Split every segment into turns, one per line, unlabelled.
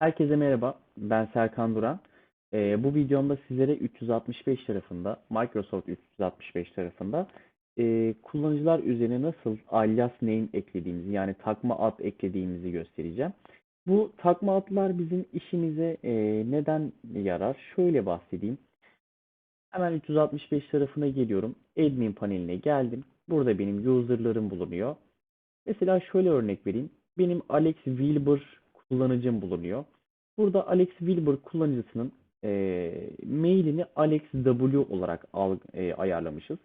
Herkese merhaba, ben Serkan Duran. Ee, bu videomda sizlere 365 tarafında, Microsoft 365 tarafında e, kullanıcılar üzerine nasıl alias name eklediğimizi, yani takma ad eklediğimizi göstereceğim. Bu takma adlar bizim işimize e, neden yarar? Şöyle bahsedeyim. Hemen 365 tarafına geliyorum. Admin paneline geldim. Burada benim user'larım bulunuyor. Mesela şöyle örnek vereyim. Benim Alex Wilbur kullanıcım bulunuyor. Burada Alex Wilbur kullanıcısının e, mailini Alex W olarak al, e, ayarlamışız.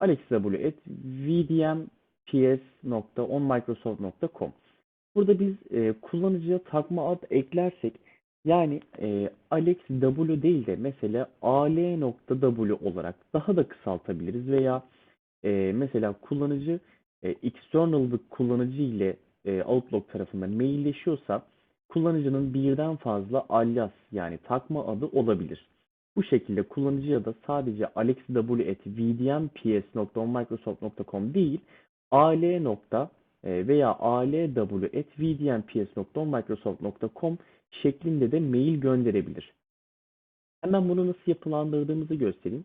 alexw@vdmps.onmicrosoft.com Burada biz e, kullanıcıya takma ad eklersek yani e, Alex W değil de mesela al.w olarak daha da kısaltabiliriz veya e, mesela kullanıcı e, external bir kullanıcı ile e, Outlook tarafından mailleşiyorsa kullanıcının birden fazla alias yani takma adı olabilir. Bu şekilde kullanıcıya da sadece alexw@vdmps.onmicrosoft.com değil al. veya alw@vdmps.onmicrosoft.com şeklinde de mail gönderebilir. Hemen bunu nasıl yapılandırdığımızı göstereyim.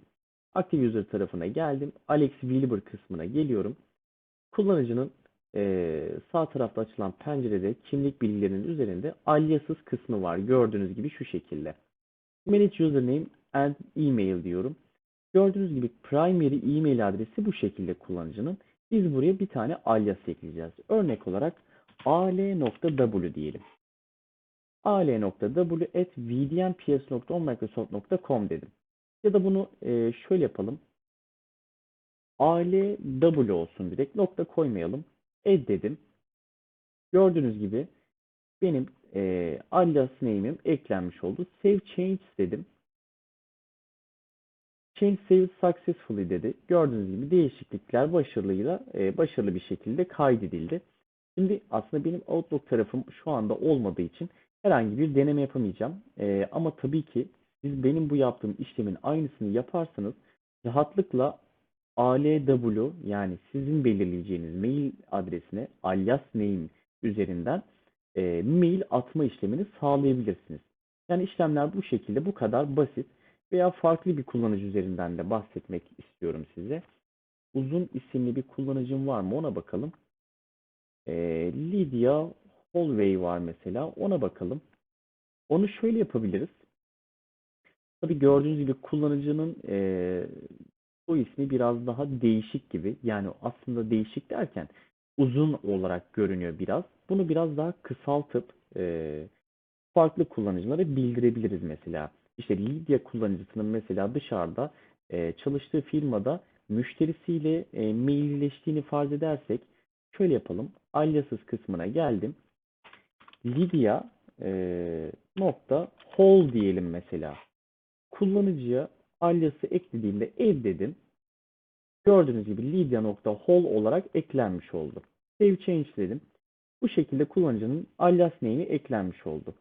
Active User tarafına geldim. Alex Wilbur kısmına geliyorum. Kullanıcının eee, sağ tarafta açılan pencerede kimlik bilgilerinin üzerinde aliases kısmı var. Gördüğünüz gibi şu şekilde. Manage username and email diyorum. Gördüğünüz gibi primary email adresi bu şekilde kullanıcının. Biz buraya bir tane alias ekleyeceğiz. Örnek olarak al.w diyelim. al.w@vdmps.onmicrosoft.com dedim. Ya da bunu e, şöyle yapalım. ALW olsun direkt. Nokta koymayalım. Add dedim. Gördüğünüz gibi benim e, alias name'im eklenmiş oldu. Save change dedim. Change saved successfully dedi. Gördüğünüz gibi değişiklikler başarılıyla e, başarılı bir şekilde kaydedildi. Şimdi aslında benim Outlook tarafım şu anda olmadığı için herhangi bir deneme yapamayacağım. E, ama tabii ki siz benim bu yaptığım işlemin aynısını yaparsanız rahatlıkla ALW yani sizin belirleyeceğiniz mail adresine alias name üzerinden e, mail atma işlemini sağlayabilirsiniz. Yani işlemler bu şekilde bu kadar basit veya farklı bir kullanıcı üzerinden de bahsetmek istiyorum size. Uzun isimli bir kullanıcım var mı ona bakalım. E, Lydia Hallway var mesela ona bakalım. Onu şöyle yapabiliriz. Tabii gördüğünüz gibi kullanıcının e, bu ismi biraz daha değişik gibi. Yani aslında değişik derken uzun olarak görünüyor biraz. Bunu biraz daha kısaltıp e, farklı kullanıcılara bildirebiliriz mesela. İşte Lidya kullanıcısının mesela dışarıda e, çalıştığı firmada müşterisiyle e, mailleştiğini farz edersek şöyle yapalım. Aliases kısmına geldim. Lydia e, nokta hall diyelim mesela. Kullanıcıya alias'ı eklediğimde ev dedim. Gördüğünüz gibi lydia.hall olarak eklenmiş oldu. Save change dedim. Bu şekilde kullanıcının alias name'i eklenmiş oldu.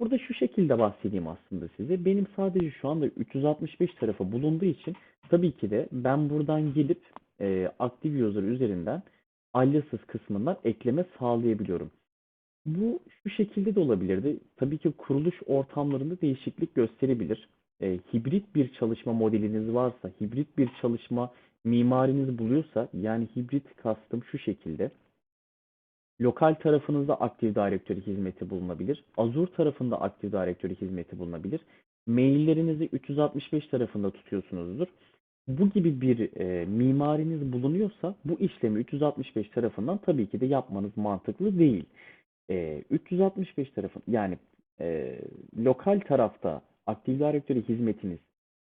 Burada şu şekilde bahsedeyim aslında size. Benim sadece şu anda 365 tarafı bulunduğu için tabii ki de ben buradan gelip e, Active User üzerinden aliases kısmından ekleme sağlayabiliyorum. Bu şu şekilde de olabilirdi. Tabii ki kuruluş ortamlarında değişiklik gösterebilir. E, hibrit bir çalışma modeliniz varsa, hibrit bir çalışma mimariniz buluyorsa, yani hibrit kastım şu şekilde. Lokal tarafınızda Active Directory hizmeti bulunabilir. Azure tarafında Active Directory hizmeti bulunabilir. Maillerinizi 365 tarafında tutuyorsunuzdur. Bu gibi bir e, mimariniz bulunuyorsa bu işlemi 365 tarafından tabii ki de yapmanız mantıklı değil. E, 365 tarafın yani e, lokal tarafta Active Directory hizmetiniz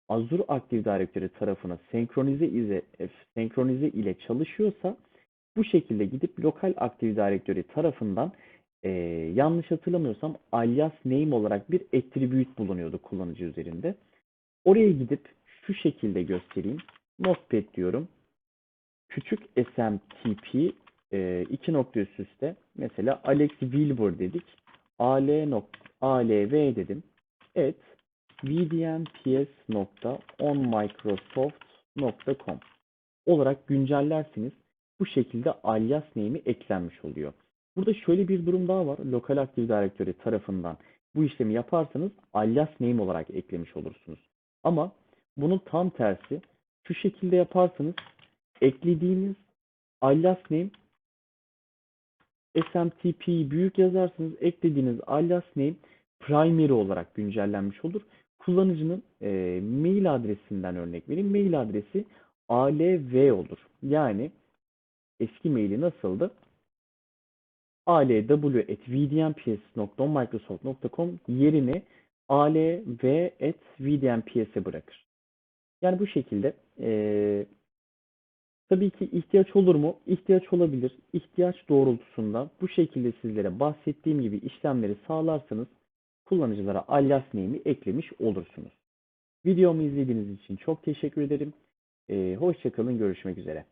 Azure Active Directory tarafına senkronize ile, senkronize ile çalışıyorsa bu şekilde gidip lokal Active Directory tarafından e, yanlış hatırlamıyorsam alias name olarak bir attribute bulunuyordu kullanıcı üzerinde. Oraya gidip şu şekilde göstereyim. Notepad diyorum. Küçük smtp e, iki nokta üst üste mesela Alex Wilbur dedik. al nok alv dedim. Et vdmps.onmicrosoft.com olarak güncellersiniz. Bu şekilde alias name'i eklenmiş oluyor. Burada şöyle bir durum daha var. Lokal Active Directory tarafından bu işlemi yaparsanız alias name olarak eklemiş olursunuz. Ama bunun tam tersi şu şekilde yaparsanız eklediğiniz alias name SMTP'yi büyük yazarsınız. Eklediğiniz alias name primary olarak güncellenmiş olur. Kullanıcının e, mail adresinden örnek vereyim. Mail adresi alv olur. Yani eski maili nasıldı? alw@vdmps.microsoft.com yerine alv@vdmps bırakır. Yani bu şekilde eee, tabii ki ihtiyaç olur mu? İhtiyaç olabilir. İhtiyaç doğrultusunda bu şekilde sizlere bahsettiğim gibi işlemleri sağlarsanız kullanıcılara alias name'i eklemiş olursunuz. Videomu izlediğiniz için çok teşekkür ederim. Eee hoşça kalın, görüşmek üzere.